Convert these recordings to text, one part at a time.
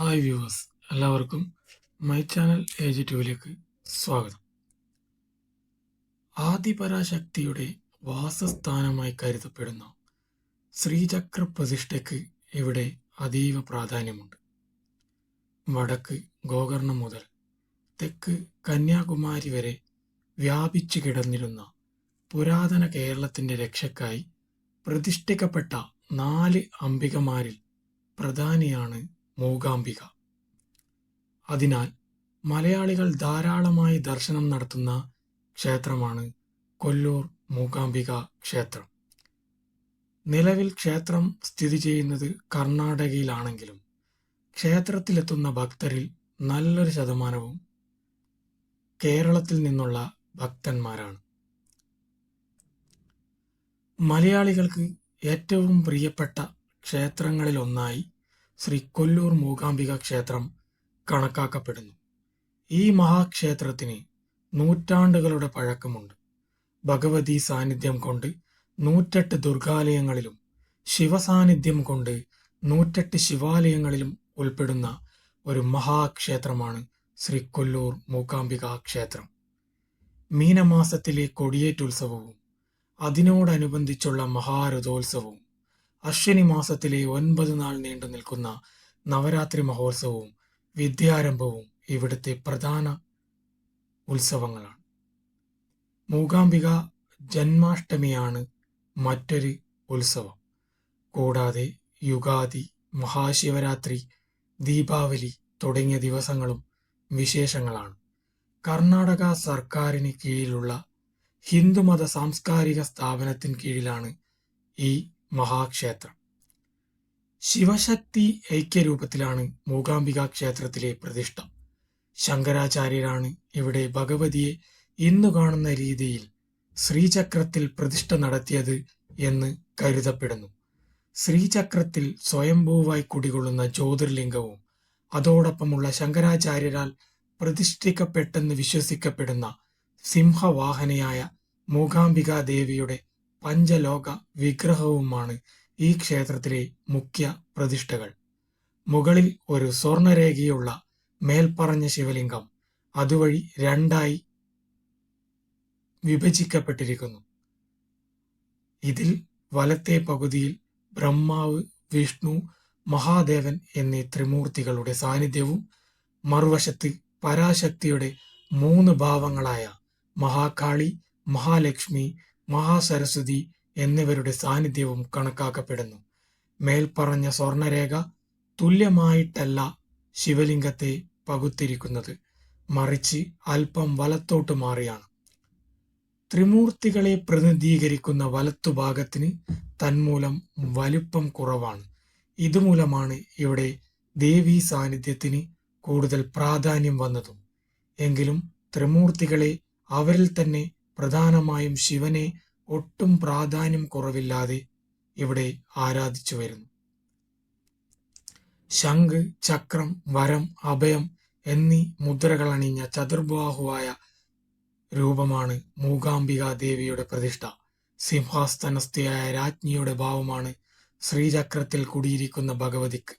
Hi viewers എല്ലാവർക്കും my channel age ടുവിലേക്ക് സ്വാഗതം. ആദിപരാശക്തിയുടെ വാസസ്ഥാനമായി കരുതപ്പെടുന്ന ശ്രീചക്ര പ്രതിഷ്ഠയ്ക്ക് ഇവിടെ അതീവ പ്രാധാന്യമുണ്ട്. വടക്ക് ഗോകർണം മുതൽ തെക്ക് കന്യാകുമാരി വരെ വ്യാപിച്ചു കിടന്നിരുന്ന പുരാതന കേരളത്തിന്റെ രക്ഷക്കായി പ്രതിഷ്ഠിക്കപ്പെട്ട നാല് അംബികമാരിൽ പ്രധാനിയാണ് മൂകാംബിക. അതിനാൽ മലയാളികൾ ധാരാളമായി ദർശനം നടത്തുന്ന ക്ഷേത്രമാണ് കൊല്ലൂർ മൂകാംബിക ക്ഷേത്രം. നിലവിൽ ക്ഷേത്രം സ്ഥിതി ചെയ്യുന്നത് കർണാടകയിലാണെങ്കിലും ക്ഷേത്രത്തിലെത്തുന്ന ഭക്തരിൽ നല്ലൊരു ശതമാനവും കേരളത്തിൽ നിന്നുള്ള ഭക്തന്മാരാണ്. മലയാളികൾക്ക് ഏറ്റവും പ്രിയപ്പെട്ട ക്ഷേത്രങ്ങളിൽ ഒന്നായി ശ്രീ കൊല്ലൂർ മൂകാംബിക ക്ഷേത്രം കണക്കാക്കപ്പെടുന്നു. ഈ മഹാക്ഷേത്രത്തിന് നൂറ്റാണ്ടുകളുടെ പഴക്കമുണ്ട്. ഭഗവതി സാന്നിധ്യം കൊണ്ട് നൂറ്റെട്ട് ദുർഗാലയങ്ങളിലും ശിവസാന്നിധ്യം കൊണ്ട് നൂറ്റെട്ട് ശിവാലയങ്ങളിലും ഉൾപ്പെടുന്ന ഒരു മഹാക്ഷേത്രമാണ് ശ്രീ കൊല്ലൂർ മൂകാംബിക ക്ഷേത്രം. മീനമാസത്തിലെ കൊടിയേറ്റുത്സവവും അതിനോടനുബന്ധിച്ചുള്ള മഹാരഥോത്സവവും അശ്വിനി മാസത്തിലെ ഒൻപത് നാൾ നീണ്ടു നിൽക്കുന്ന നവരാത്രി മഹോത്സവവും വിദ്യാരംഭവും ഇവിടുത്തെ പ്രധാന ഉത്സവങ്ങളാണ്. മൂകാംബിക ജന്മാഷ്ടമിയാണ് മറ്റൊരു ഉത്സവം. കൂടാതെ യുഗാദി മഹാശിവരാത്രി ദീപാവലി തുടങ്ങിയ ദിവസങ്ങളും വിശേഷങ്ങളാണ്. കർണാടക സർക്കാരിന് കീഴിലുള്ള ഹിന്ദുമത സാംസ്കാരിക സ്ഥാപനത്തിന് കീഴിലാണ് ഈ മഹാക്ഷേത്രം. ശിവശക്തി ഐക്യരൂപത്തിലാണ് മൂകാംബിക ക്ഷേത്രത്തിലെ പ്രതിഷ്ഠ. ശങ്കരാചാര്യരാണ് ഇവിടെ ഭഗവതിയെ ഇന്നു കാണുന്ന രീതിയിൽ ശ്രീചക്രത്തിൽ പ്രതിഷ്ഠ നടത്തിയത് എന്ന് കരുതപ്പെടുന്നു. ശ്രീചക്രത്തിൽ സ്വയംഭൂവായി കുടികൊള്ളുന്ന ജ്യോതിർലിംഗവും അതോടൊപ്പമുള്ള ശങ്കരാചാര്യരാൽ പ്രതിഷ്ഠിക്കപ്പെട്ടെന്ന് വിശ്വസിക്കപ്പെടുന്ന സിംഹവാഹനയായ മൂകാംബിക ദേവിയുടെ പഞ്ചലോക വിഗ്രഹവുമാണ് ഈ ക്ഷേത്രത്തിലെ മുഖ്യ പ്രതിഷ്ഠകൾ. മുകളിൽ ഒരു സ്വർണരേഖയുള്ള മേൽപ്പറഞ്ഞ ശിവലിംഗം അതുവഴി രണ്ടായി വിഭജിക്കപ്പെട്ടിരിക്കുന്നു. ഇതിൽ വലത്തെ പകുതിയിൽ ബ്രഹ്മാവ് വിഷ്ണു മഹാദേവൻ എന്നീ ത്രിമൂർത്തികളുടെ സാന്നിധ്യവും മറുവശത്ത് പരാശക്തിയുടെ മൂന്ന് ഭാവങ്ങളായ മഹാകാളി മഹാലക്ഷ്മി മഹാസരസ്വതി എന്നിവരുടെ സാന്നിധ്യവും കണക്കാക്കപ്പെടുന്നു. മേൽപ്പറഞ്ഞ സ്വർണരേഖ തുല്യമായിട്ടല്ല ശിവലിംഗത്തെ പകുത്തിരിക്കുന്നത്. മറിച്ച് അല്പം വലത്തോട്ട് മാറിയാണ്. ത്രിമൂർത്തികളെ പ്രതിനിധീകരിക്കുന്ന വലത്തുഭാഗത്തിന് തന്മൂലം വലുപ്പം കുറവാണ്. ഇതുമൂലമാണ് ഇവിടെ ദേവീ സാന്നിധ്യത്തിന് കൂടുതൽ പ്രാധാന്യം വന്നതും. എങ്കിലും ത്രിമൂർത്തികളെ അവരിൽ തന്നെ പ്രധാനമായും ശിവനെ ഒട്ടും പ്രാധാന്യം കുറവില്ലാതെ ഇവിടെ ആരാധിച്ചു വരുന്നു. ശംഖ് ചക്രം വരം അഭയം എന്നീ മുദ്രകൾ അണിഞ്ഞ ചതുർബാഹുവായ രൂപമാണ് മൂകാംബിക ദേവിയുടെ പ്രതിഷ്ഠ. സിംഹാസനസ്ഥയായ രാജ്ഞിയുടെ ഭാവമാണ് ശ്രീചക്രത്തിൽ കുടിയിരിക്കുന്ന ഭഗവതിക്ക്.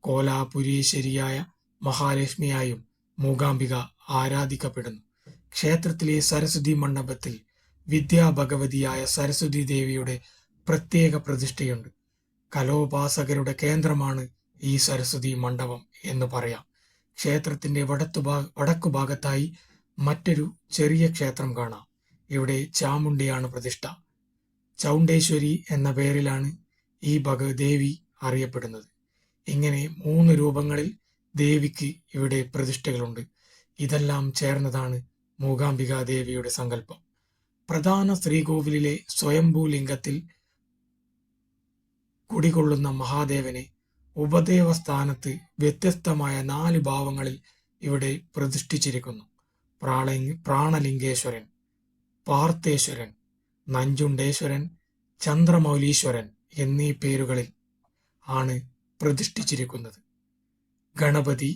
കോലാപുരീശ്വരിയായ മഹാലക്ഷ്മിയായും മൂകാംബിക ആരാധിക്കപ്പെടുന്നു. ക്ഷേത്രത്തിലെ സരസ്വതി മണ്ഡപത്തിൽ വിദ്യാഭഗവതിയായ സരസ്വതി ദേവിയുടെ പ്രത്യേക പ്രതിഷ്ഠയുണ്ട്. കലോപാസകരുടെ കേന്ദ്രമാണ് ഈ സരസ്വതി മണ്ഡപം എന്ന് പറയാം. ക്ഷേത്രത്തിന്റെ വടത്തു വടക്കു ഭാഗത്തായി മറ്റൊരു ചെറിയ ക്ഷേത്രം കാണാം. ഇവിടെ ചാമുണ്ടിയാണ് പ്രതിഷ്ഠ. ചൗണ്ടേശ്വരി എന്ന പേരിലാണ് ഈ ഭഗദേവി അറിയപ്പെടുന്നത്. ഇങ്ങനെ മൂന്ന് രൂപങ്ങളിൽ ദേവിക്ക് ഇവിടെ പ്രതിഷ്ഠകളുണ്ട്. ഇതെല്ലാം ചേർന്നതാണ് മൂകാംബിക ദേവിയുടെ സങ്കല്പം. പ്രധാന ശ്രീകോവിലിലെ സ്വയംഭൂലിംഗത്തിൽ കുടികൊള്ളുന്ന മഹാദേവനെ ഉപദേവ സ്ഥാനത്ത് വ്യത്യസ്തമായ നാല് ഭാവങ്ങളിൽ ഇവിടെ പ്രതിഷ്ഠിച്ചിരിക്കുന്നു. പ്രാണ പ്രാണലിംഗേശ്വരൻ പാർത്ഥേശ്വരൻ നഞ്ചുണ്ടേശ്വരൻ ചന്ദ്രമൗലീശ്വരൻ എന്നീ പേരുകളിൽ ആണ് പ്രതിഷ്ഠിച്ചിരിക്കുന്നത്. ഗണപതി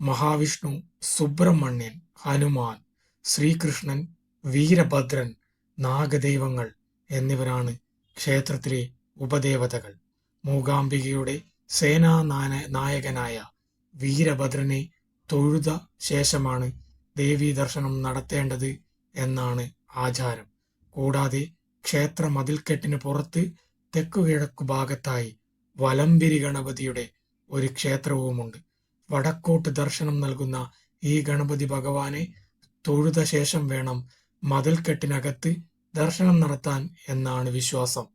മഹാവിഷ്ണു സുബ്രഹ്മണ്യൻ ഹനുമാൻ ശ്രീകൃഷ്ണൻ വീരഭദ്രൻ നാഗദൈവങ്ങൾ എന്നിവരാണ് ക്ഷേത്രത്തിലെ ഉപദേവതകൾ. മൂകാംബികയുടെ സേനാ നായകനായ വീരഭദ്രനെ തൊഴുത ശേഷമാണ് ദേവീ ദർശനം നടത്തേണ്ടത് എന്നാണ് ആചാരം. കൂടാതെ ക്ഷേത്ര മതിൽക്കെട്ടിന് പുറത്ത് തെക്കുകിഴക്കു ഭാഗത്തായി വലംപിരി ഗണപതിയുടെ ഒരു ക്ഷേത്രവുമുണ്ട്. വടക്കോട്ട് ദർശനം നൽകുന്ന ഈ ഗണപതി ഭഗവാനെ തൊഴുത ശേഷം വേണം മതിൽക്കെട്ടിനകത്ത് ദർശനം നടത്താൻ എന്നാണ് വിശ്വാസം.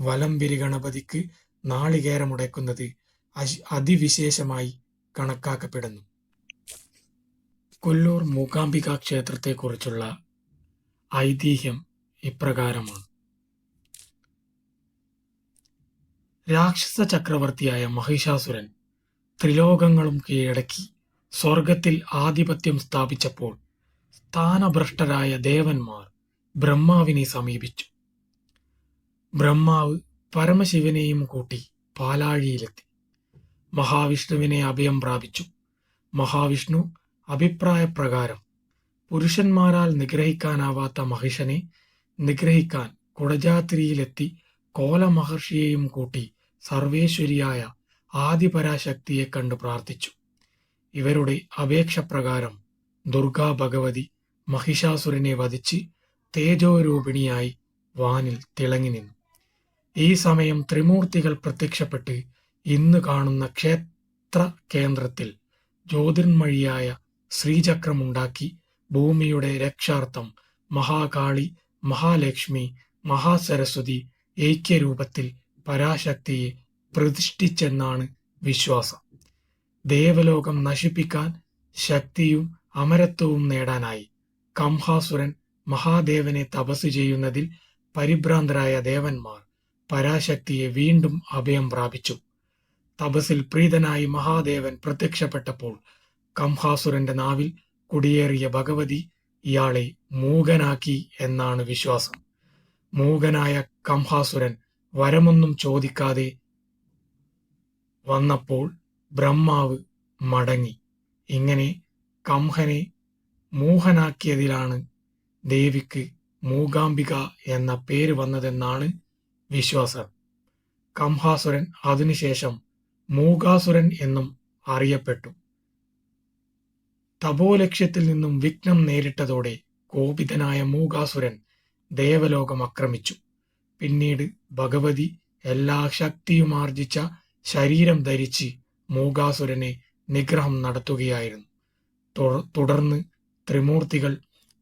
വലംപിരി ഗണപതിക്ക് നാളികേരമുടയ്ക്കുന്നത് അതിവിശേഷമായി കണക്കാക്കപ്പെടുന്നു. കൊല്ലൂർ മൂകാംബിക ക്ഷേത്രത്തെക്കുറിച്ചുള്ള ഐതിഹ്യം ഇപ്രകാരമാണ്. രാക്ഷസ ചക്രവർത്തിയായ മഹിഷാസുരൻ ത്രിലോകങ്ങളും കീഴടക്കി. സ്വർഗത്തിൽ ആധിപത്യം സ്ഥാപിച്ചപ്പോൾ സ്ഥാനഭ്രഷ്ടരായ ദേവന്മാർ ബ്രഹ്മാവിനെ സമീപിച്ചു. ബ്രഹ്മാവ് പരമശിവനെയും കൂട്ടി പാലാഴിയിലെത്തി. മഹാവിഷ്ണുവിനെ അഭയം പ്രാപിച്ചു. മഹാവിഷ്ണു അഭിപ്രായപ്രകാരം പുരുഷന്മാരാൽ നിഗ്രഹിക്കാനാവാത്ത മഹിഷനെ നിഗ്രഹിക്കാൻ കുടജാത്രിയിലെത്തി കോലമഹർഷിയെയും കൂട്ടി സർവേശ്വരിയായ ആദിപരാശക്തിയെ കണ്ടു പ്രാർത്ഥിച്ചു. ഇവരുടെ അപേക്ഷ പ്രകാരം ദുർഗാ ഭഗവതി മഹിഷാസുരനെ വധിച്ച് തേജോരൂപിണിയായി വാനിൽ തിളങ്ങി നിന്നു. ഈ സമയം ത്രിമൂർത്തികൾ പ്രത്യക്ഷപ്പെട്ട് ഇന്ന് കാണുന്ന ക്ഷേത്ര കേന്ദ്രത്തിൽ ജ്യോതിർമഴിയായ ശ്രീചക്രമുണ്ടാക്കി ഭൂമിയുടെ രക്ഷാർത്ഥം മഹാകാളി മഹാലക്ഷ്മി മഹാസരസ്വതി ഐക്യരൂപത്തിൽ പരാശക്തിയെ പ്രതിഷ്ഠിച്ചെന്നാണ് വിശ്വാസം. ദേവലോകം നശിപ്പിക്കാൻ ശക്തിയും അമരത്വവും നേടാനായി കംഹാസുരൻ മഹാദേവനെ തപസ് ചെയ്യുന്നതിൽ പരിഭ്രാന്തരായ ദേവന്മാർ പരാശക്തിയെ വീണ്ടും അഭയം പ്രാപിച്ചു. തപസിൽ പ്രീതനായി മഹാദേവൻ പ്രത്യക്ഷപ്പെട്ടപ്പോൾ കംഹാസുരന്റെ നാവിൽ കുടിയേറിയ ഭഗവതി ഇയാളെ മൂകനാക്കി എന്നാണ് വിശ്വാസം. മൂകനായ കംഹാസുരൻ വരമൊന്നും ചോദിക്കാതെ വന്നപ്പോൾ ബ്രഹ്മാവ് മടങ്ങി. ഇങ്ങനെ കംഹനെ മൂഹനാക്കിയതിലാണ് ദേവിക്ക് മൂകാംബിക എന്ന പേര് വന്നതെന്നാണ് വിശ്വാസം കംഹാസുരൻ അതിനുശേഷം മൂകാസുരൻ എന്നും അറിയപ്പെട്ടു. തപോലക്ഷ്യത്തിൽ നിന്നും വിഘ്നം നേരിട്ടതോടെ കോപിതനായ മൂകാസുരൻ ദേവലോകം ആക്രമിച്ചു. പിന്നീട് ഭഗവതി എല്ലാ ശക്തിയും ആർജിച്ച ശരീരം ധരിച്ച് മൂകാസുരനെ നിഗ്രഹം നടത്തുകയായിരുന്നു. തുടർന്ന് ത്രിമൂർത്തികൾ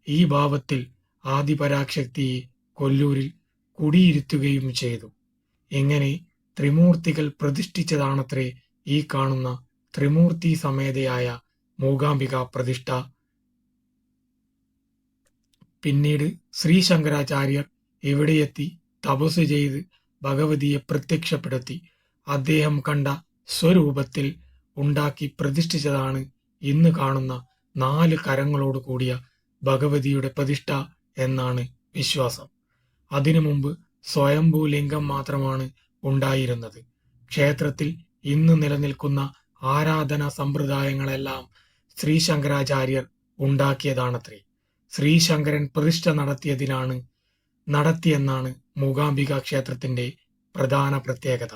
ഈ ഭാവത്തിൽ ആദിപരാശക്തിയെ കൊല്ലൂരിൽ കുടിയിരുത്തുകയും ചെയ്തു. ഇങ്ങനെ ത്രിമൂർത്തികൾ പ്രതിഷ്ഠിച്ചതാണത്രേ ഈ കാണുന്ന ത്രിമൂർത്തി സമേതയായ മൂകാംബിക പ്രതിഷ്ഠ. പിന്നീട് ശ്രീ ശങ്കരാചാര്യർ ഇവിടെയെത്തി തപസ് ചെയ്ത് ഭഗവതിയെ പ്രത്യക്ഷപ്പെടുത്തി. അദ്ദേഹം കണ്ട സ്വരൂപത്തിൽ ഉണ്ടാക്കി പ്രതിഷ്ഠിച്ചതാണ് ഇന്ന് കാണുന്ന നാല് കരങ്ങളോട് കൂടിയ ഭഗവതിയുടെ പ്രതിഷ്ഠ എന്നാണ് വിശ്വാസം. അതിനു മുമ്പ് സ്വയംഭൂ ലിംഗം മാത്രമാണ് ഉണ്ടായിരുന്നത്. ക്ഷേത്രത്തിൽ ഇന്ന് നിലനിൽക്കുന്ന ആരാധന സമ്പ്രദായങ്ങളെല്ലാം ശ്രീ ശങ്കരാചാര്യർ ഉണ്ടാക്കിയതാണത്രേ. ശ്രീശങ്കരൻ പ്രതിഷ്ഠ നടത്തിയതിനാണ് നടത്തിയെന്നാണ് മൂകാംബിക ക്ഷേത്രത്തിന്റെ പ്രധാന പ്രത്യേകത.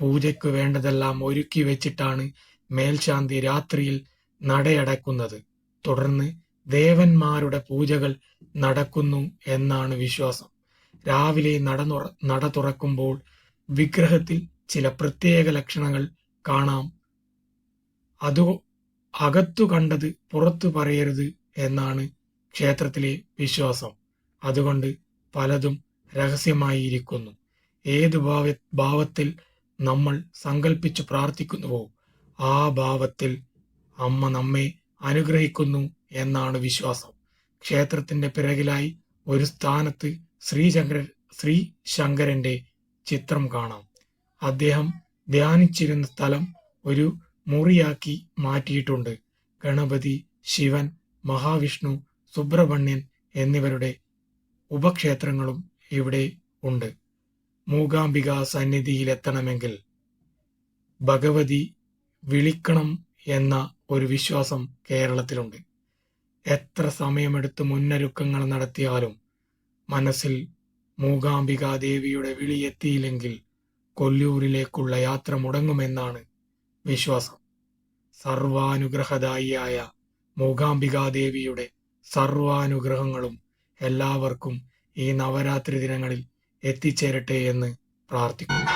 പൂജയ്ക്ക് വേണ്ടതെല്ലാം ഒരുക്കി വെച്ചിട്ടാണ് മേൽശാന്തി രാത്രിയിൽ നടയടക്കുന്നത്. തുടർന്ന് ദേവന്മാരുടെ പൂജകൾ നടക്കുന്നു എന്നാണ് വിശ്വാസം. രാവിലെ നട നട തുറക്കുമ്പോൾ വിഗ്രഹത്തിൽ ചില പ്രത്യേക ലക്ഷണങ്ങൾ കാണാം. അതു അകത്തു കണ്ടത് പുറത്തു പറയരുത് എന്നാണ് ക്ഷേത്രത്തിലെ വിശ്വാസം. അതുകൊണ്ട് പലതും രഹസ്യമായിരിക്കുന്നു. ഏത് ഭാവ ഭാവത്തിൽ നമ്മൾ സങ്കല്പിച്ചു പ്രാർത്ഥിക്കുന്നുവോ? ആ ഭാവത്തിൽ അമ്മ നമ്മെ അനുഗ്രഹിക്കുന്നു എന്നാണ് വിശ്വാസം. ക്ഷേത്രത്തിന്റെ പിറകിലായി ഒരു സ്ഥാനത്ത് ശ്രീശങ്കര ശ്രീ ശങ്കരന്റെ ചിത്രം കാണാം. അദ്ദേഹം ധ്യാനിച്ചിരുന്ന സ്ഥലം ഒരു മുറിയാക്കി മാറ്റിയിട്ടുണ്ട്. ഗണപതി ശിവൻ മഹാവിഷ്ണു സുബ്രഹ്മണ്യൻ എന്നിവരുടെ ഉപക്ഷേത്രങ്ങളും ഇവിടെ ഉണ്ട്. മൂകാംബിക സന്നിധിയിലെത്തണമെങ്കിൽ ഭഗവതി വിളിക്കണം എന്ന ഒരു വിശ്വാസം കേരളത്തിലുണ്ട്. എത്ര സമയമെടുത്ത് മുന്നൊരുക്കങ്ങൾ നടത്തിയാലും മനസ്സിൽ മൂകാംബിക ദേവിയുടെ വിളി എത്തിയില്ലെങ്കിൽ കൊല്ലൂരിലേക്കുള്ള യാത്ര മുടങ്ങുമെന്നാണ് വിശ്വാസം. സർവാനുഗ്രഹദായിയായ മൂകാംബികാദേവിയുടെ സർവാനുഗ്രഹങ്ങളും എല്ലാവർക്കും ഈ നവരാത്രി ദിനങ്ങളിൽ എത്തിച്ചേരട്ടെ എന്ന് പ്രാർത്ഥിക്കുന്നു.